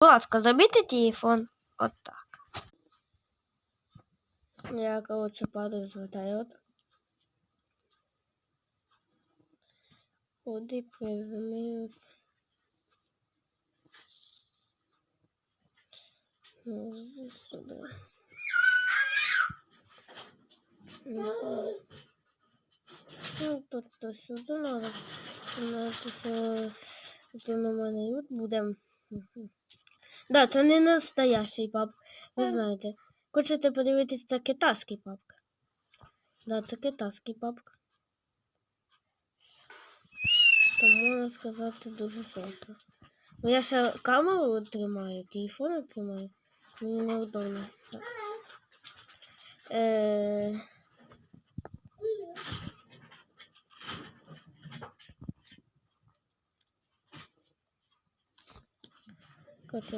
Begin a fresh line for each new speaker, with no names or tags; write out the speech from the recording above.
Будь ласка, забійте телефон. От так. Я, короче, падаю з вертольота. Куди приземлився? Ну, сюда. Ну, Ну, тобто сюди надо. Надо все тут на мене. Да, це не настоящий пап. Ви знаєте. Хочете подивитись, це китайський папка. Да, це китайський папка. То можна сказати дуже сложно. Ну я ще камеру тримаю, телефон тримаю. Мені неудобно. Так. Е... Короче,